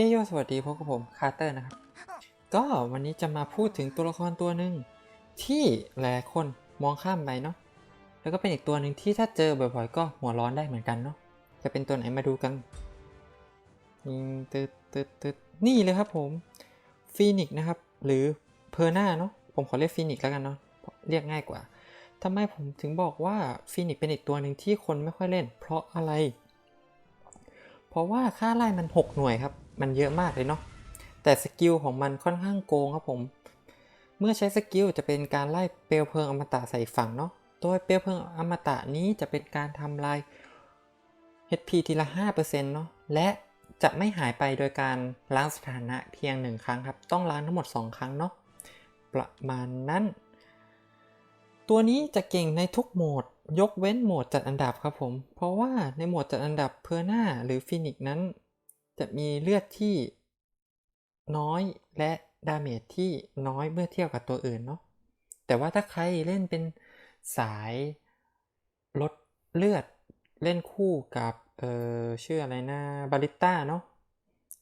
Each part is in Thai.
ฮ้ยสวัสดีพบกับผมคาร์เตอร์นะครับ ก็วันนี้จะมาพูดถึงตัวละครตัวหนึ่งที่หลายคนมองข้ามไปเนาะแล้วก็เป็นอีกตัวหนึ่งที่ถ้าเจอบ่อยๆ ก็หัวร้อนได้เหมือนกันเนาะจะเป็นตัวไหนมาดูกันตึดตึดตึดนี่เลยครับผมฟีนิกนะครับ หรือเพอร์นาเนาะผมขอเรียกฟีนิกแล้วกันเนาะเรียกง่ายกว่าทำไมผมถึงบอกว่าฟีนิกเป็นอีกตัวหนึ่งที่คนไม่ค่อยเล่น เพราะอะไร เพราะว่าค่าไล่มัน 6 หน่วยครับ มันเยอะมากเลยเนาะ แต่สกิลของมันค่อนข้างโกงครับผม เมื่อใช้สกิลจะเป็นการไล่เปลวเพลิงอมตะใส่ฝั่งเนาะ โดยเปลวเพลิงอมตะนี้จะเป็นการทำลาย HP ทีละ 5%เนาะ และจะไม่หายไปโดยการล้างสถานะเพียง 1 ครั้งครับ ต้องล้างทั้งหมด 2 ครั้งเนาะ ประมาณนั้น ตัวนี้จะเก่งในทุกโหมด ยกเว้นโหมดจัดอันดับครับผม เพราะว่าในโหมดจัดอันดับเพอร์นาหรือฟินิกนั้น จะมีเลือดที่น้อยและดาเมจที่น้อยเมื่อเทียบกับตัวอื่นเนาะ แต่ว่าถ้าใครเล่นเป็นสายลดเลือดเล่นคู่กับเออชื่ออะไรนะบาริต้าเนาะ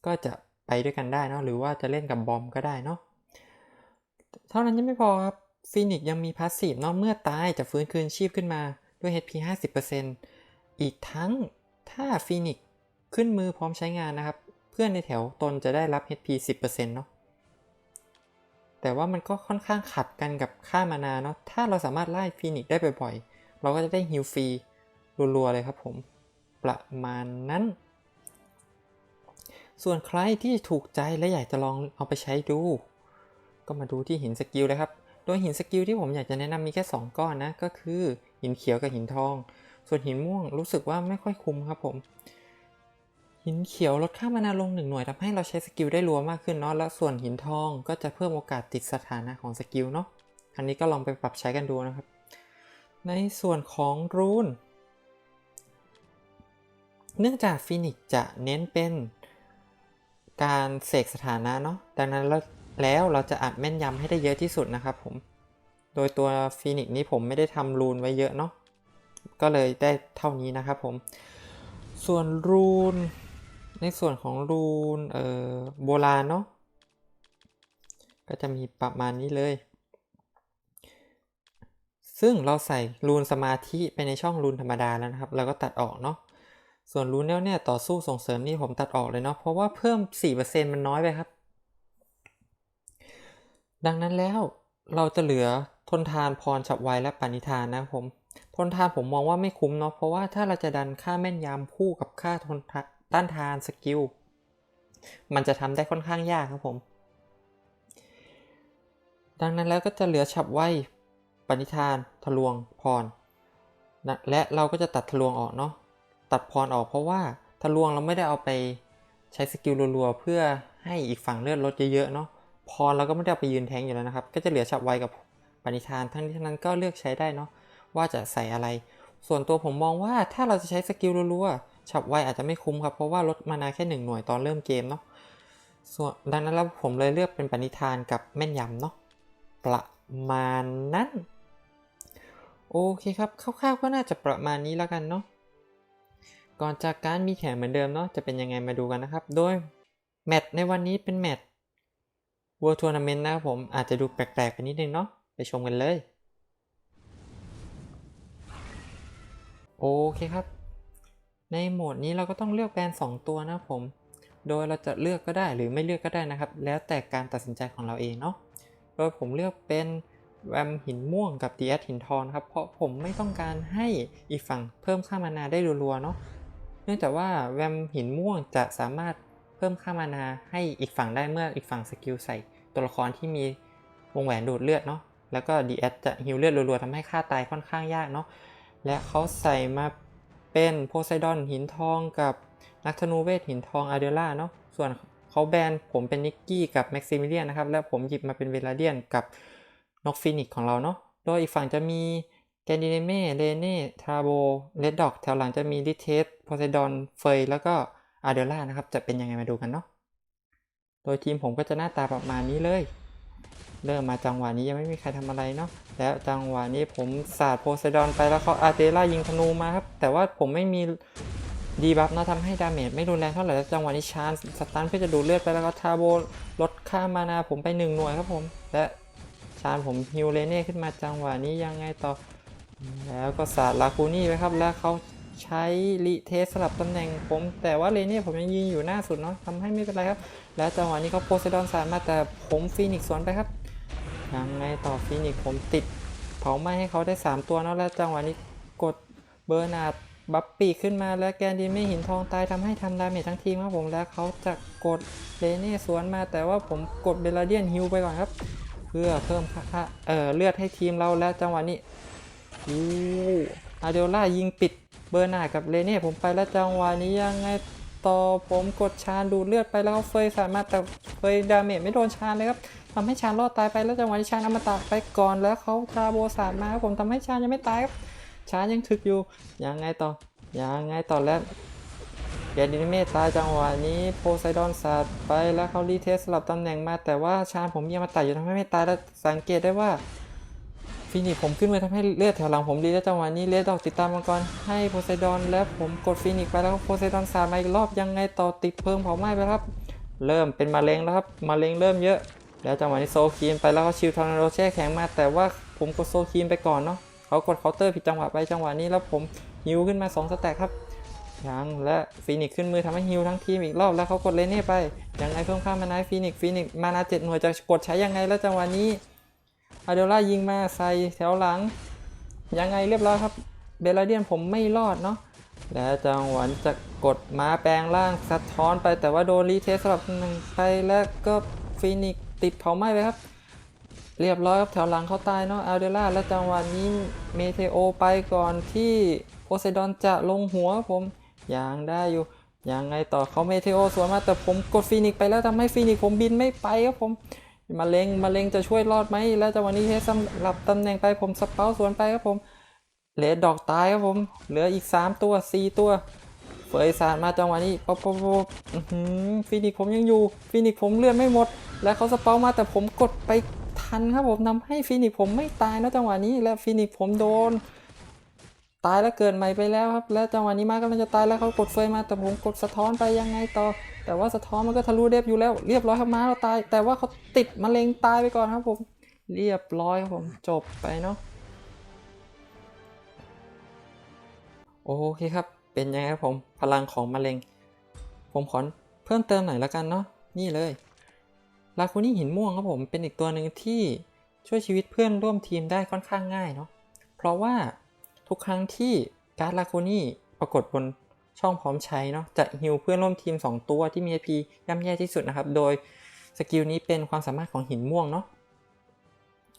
ก็จะไปด้วยกันได้เนาะหรือว่าจะเล่นกับบอมก็ได้เนาะ เท่านั้นยังไม่พอครับฟีนิกยังมีพาสซีฟเนาะเมื่อตายจะฟื้นคืนชีพขึ้นมาด้วย HP 50%อีกทั้งถ้าฟีนิก ขึ้นมือพร้อมใช้งานนะครับ เพื่อนในแถวตนจะได้รับ HP 10%เนาะแต่ว่ามันก็ค่อนข้างขัดกันกับค่ามานาเนาะถ้าเราสามารถไล่ฟีนิกได้บ่อยๆ เราก็จะได้ฮิลฟรีรัวๆเลยครับผม ประมาณนั้น ส่วนใครที่ถูกใจและอยากจะลองเอาไปใช้ดู ก็มาดูที่หินสกิลเลยครับ โดยหินสกิลที่ผมอยากจะแนะนำมีแค่ 2 ก้อนนะ ก็คือหินเขียวกับหินทอง ส่วนหินม่วงรู้สึกว่าไม่ค่อยคุ้มครับผม หินเขียวลดค่ามานาลงหนึ่งหน่วยทำให้เราใช้สกิลได้รัวมากขึ้นเนาะแล้วส่วนหินทองก็จะเพิ่มโอกาสติดสถานะของสกิลเนาะอันนี้ก็ลองไปปรับใช้กันดูนะครับ ในส่วนของรูนเนื่องจากฟินิกจะเน้นเป็นการเสกสถานะเนาะดังนั้นแล้วแล้วเราจะอัดแม่นยำให้ได้เยอะที่สุดนะครับผม โดยตัวฟินิกนี้ผมไม่ได้ทำรูนไว้เยอะเนาะก็เลยได้เท่านี้นะครับผม ส่วนรูน ในส่วนของรูนเอ่อโบราณเนาะก็จะมีประมาณนี้เลย ซึ่งเราใส่รูนสมาธิไปในช่องรูนธรรมดาแล้วนะครับ แล้วก็ตัดออกเนาะส่วนรูนแน่วแน่ต่อสู้ส่งเสริมนี่ผมตัดออกเลยเนาะเพราะว่าเพิ่ม 4%มันน้อยไปครับ ดังนั้นแล้วเราจะเหลือทนทานพรฉับไวและปณิธานนะผมทนทานผมมองว่าไม่คุ้มเนาะเพราะว่าถ้าเราจะดันค่าแม่นยำคู่กับค่าทนทาน ต้านทานสกิล มันจะทำได้ค่อนข้างยากครับผม ดังนั้นแล้วก็จะเหลือฉับไวปณิธานทะลวงพรนะและเราก็จะตัดทะลวงออกเนาะตัดพรออกเพราะว่าทะลวงเราไม่ได้เอาไปใช้สกิลรัวๆเพื่อให้อีกฝั่งเลือดลดเยอะๆเนาะพรเราก็ไม่ได้ไปยืนแทงอยู่แล้วนะครับ ก็จะเหลือฉับไวกับปณิธานทั้งนี้ทั้งนั้นก็เลือกใช้ได้เนาะว่าจะใส่อะไร ส่วนตัวผมมองว่าถ้าเราจะใช้สกิลรัวๆ ฉับไวอาจจะไม่คุ้มครับ เพราะว่าลดมานาแค่หนึ่งหน่วยตอนเริ่มเกมเนาะส่วนดังนั้นแล้วผมเลยเลือกเป็นปณิธานกับแม่นยำเนาะประมาณนั้น โอเคครับคร่าวๆก็น่าจะประมาณนี้แล้วกันเนาะก่อนจากการมีแข่งเหมือนเดิมเนาะจะเป็นยังไงมาดูกันนะครับ โดยแมตช์ในวันนี้เป็นแมตช์ World Tournament นะครับผมอาจจะดูแปลกๆไปนิดนึงเนาะไปชมกันเลย โอเคครับ ในโหมดนี้เราก็ต้องเลือกแบรนด์2ตัวนะผม โดยเราจะเลือกก็ได้หรือไม่เลือกก็ได้นะครับ แล้วแต่การตัดสินใจของเราเองเนาะ โดยผมเลือกเป็นแวมหินม่วงกับดีแอหินทองครับ เพราะผมไม่ต้องการให้อีกฝั่งเพิ่มค่ามานาได้รัวๆเนาะ เนื่องจากว่าแวมหินม่วงจะสามารถเพิ่มค่ามานาให้อีกฝั่งได้เมื่ออีกฝั่งสกิลใส่ตัวละครที่มีวงแหวนดูดเลือดเนาะ แล้วก็ดีแอจะฮิวเลือดรัวๆทำให้ค่าตายค่อนข้างยากเนาะ และเขาใส่มา เป็นโพไซดอนหินทองกับนักธนูเวทหินทองอาเดล่าเนาะส่วนเขาแบนผมเป็นนิกกี้กับแม็กซิมิเลียนนะครับและผมหยิบมาเป็นเวลาเดียนกับนกฟินิกของเราเนาะโดยอีกฝั่งจะมีแกนดิเนเม่เลเน่ทาโบเลดดอกแถวหลังจะมีลิเทสโพไซดอนเฟยแล้วก็อาเดล่านะครับจะเป็นยังไงมาดูกันเนาะโดยทีมผมก็จะหน้าตาประมาณนี้เลย เริ่มมาจังหวะนี้ยังไม่มีใครทำอะไรเนาะแล้วจังหวะนี้ผมสาดโพไซดอนไปแล้วเขาอาเดล่ายิงธนูมาครับแต่ว่าผมไม่มีดีบัฟเนาะทำให้ดาเมจไม่รุนแรงเท่าไหร่แล้วจังหวะนี้ชาร์จสตันเพื่อจะดูเลือดไปแล้วก็ทาโบลดค่ามานาผมไปหนึ่งหน่วยครับผม และชาร์ผมฮิวเลเน่ขึ้นมาจังหวะนี้ยังไงต่อ แล้วก็สาดลาคูนี่ไปครับ แล้วเขาใช้รีเทสสลับตำแหน่งผม แต่ว่าเลเน่ผมยังยืนอยู่หน้าสุดเนาะทำให้ไม่เป็นไรครับ แล้วจังหวะนี้เขาโพไซดอนสาดมาแต่ผมฟีนิกซ์สวนไปครับ ยังไงต่อฟีนิกผมติด เผาไหม้ให้เขาได้ 3 ตัวนาะแล้วจังหวะนี้กดเบอร์นาดบัฟปีขึ้นมาแล้วแกนดีไม่หินทองตายทำให้ทำดาเมจทั้งทีมครับผมแล้วเขาจะกดเลเน่สวนมา แต่ว่าผมกดเบลาเดียนฮิวไปก่อนครับ เพื่อเพิ่มค่าเอ่อเลือดให้ทีมเราแล้วจังหวะนี้อู้อาเดล่ายิงปิดเบอร์นาดกับเลเน่ผมไปแล้วจังหวะนี้ยังไงต่อผมกดชาญดูเลือดไปแล้วเขาเฟยสามารถแต่เฟยดาเมจไม่โดนชาญเลยครับ ทำให้ชาญรอดตายไปแล้วจังหวะที่ชาญอมตะไปก่อนแล้วเขาทาโบสาดมาครับผมทำให้ชาญยังไม่ตายครับชาญยังถึกอยู่ยังไงต่อยังไงต่อแล้วแกดินเมตตายจังหวะนี้โพไซดอนสาดไปแล้วเขารีเทสสลับตำแหน่งมาแต่ว่าชาญผมยังมาตายอยู่ทำให้ไม่ตายแล้วสังเกตได้ว่าฟินิกผมขึ้นมาทำให้เลือดแถวหลังผมดีแล้วจังหวะนี้เลดดอกติดตามมังกรให้โพไซดอนแล้วผมกดฟินิกไปแล้วโพไซดอนสาดมาอีกรอบยังไงต่อติดเพิ่มเผาไหม้ไปครับ เริ่มเป็นมะเร็งแล้วครับมะเร็งเริ่มเยอะ แล้วจังหวะนี้โซคีนไปแล้วเขาชิวทอร์นาโดแช่แข็งมา แต่ว่าผมกดโซคีนไปก่อนเนาะเขากดเคาน์เตอร์ผิดจังหวะไปจังหวะนี้แล้วผมฮิวขึ้นมา 2 สแต็กครับยังและฟีนิกขึ้นมือทำให้ฮิวทั้งทีมอีกรอบแล้วเขากดเลเน่ไปยังไงเพิ่มค่ามานาฟีนิกฟีนิกมานาเจ็ดหน่วยจะกดใช้ยังไงแล้วจังหวะนี้อาเดล่ายิงมาใส่แถวหลัง ยังไงเรียบร้อยครับเบลาเดียนผมไม่รอดเนาะและจังหวะจะกดม้าแปลงร่างสะท้อนไปแต่ว่าโดนรีเทสสลับหนึ่งไปแล้วก็ฟีนิก ติดเผาไหม้ไปครับ เรียบร้อยครับแถวหลังเขาตายเนาะอัลเดล่าและจังหวะนี้เมเทโอไปก่อนที่โพไซดอนจะลงหัวผมยังได้อยู่ยังไงต่อเขาเมเทโอสวนมาแต่ผมกดฟีนิกไปแล้วทำให้ฟีนิกผมบินไม่ไปครับผมมาเลงมาเลงจะช่วยรอดไหมแล้วจังหวะนี้เทสสลับตำแหน่งไปผมสเปาสวนไปครับผมเลดดอกตายครับผม เหลืออีก 3 ตัว 4 ตัว เฟยสารมาจังหวะนี้ป๊อปป๊อปป๊อปฟินิกผมยังอยู่ ฟินิกผมเลือดไม่หมด และเขาสเปามาแต่ผมกดไปทันครับผมทำให้ฟินิกผมไม่ตายนะจังหวะนี้ และฟินิกผมโดน ตายแล้วเกิดใหม่ไปแล้วครับ และจังหวะนี้มากำลังจะตายแล้วเขากดเฟยมาแต่ผมกดสะท้อนไปยังไงต่อ แต่ว่าสะท้อนมันก็ทะลุเดฟอยู่แล้ว เรียบร้อยครับมาเราตาย แต่ว่าเขาติดมะเร็งตายไปก่อนครับผม เรียบร้อยครับผมจบไปเนาะโอเคครับ เป็นยังไงครับผมพลังของมะเร็ง ผมขอเพิ่มเติมหน่อยละกันเนาะนี่เลยลาคูนี่หินม่วงครับผมเป็นอีกตัวหนึ่งที่ช่วยชีวิตเพื่อนร่วมทีมได้ค่อนข้างง่ายเนาะเพราะว่าทุกครั้งที่การ์ดลาคูนี่ปรากฏบนช่องพร้อมใช้เนาะจะฮิวเพื่อนร่วมทีม 2 ตัวที่มี AP ย่ำแย่ที่สุดนะครับ โดยสกิลนี้เป็นความสามารถของหินม่วงเนาะ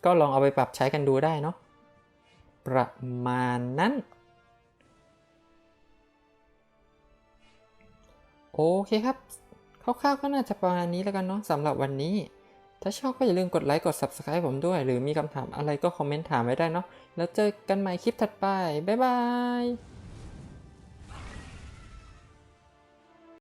ก็ลองเอาไปปรับใช้กันดูได้เนาะประมาณนั้น โอเคครับคร่าวๆก็น่าจะประมาณนี้แล้วกันเนาะสำหรับวันนี้ ถ้าชอบก็อย่าลืมกดไลค์กด Subscribe ผมด้วย หรือมีคำถามอะไรก็คอมเมนต์ถามไว้ได้เนาะแล้วเจอกันใหม่คลิปถัดไปบ๊ายบาย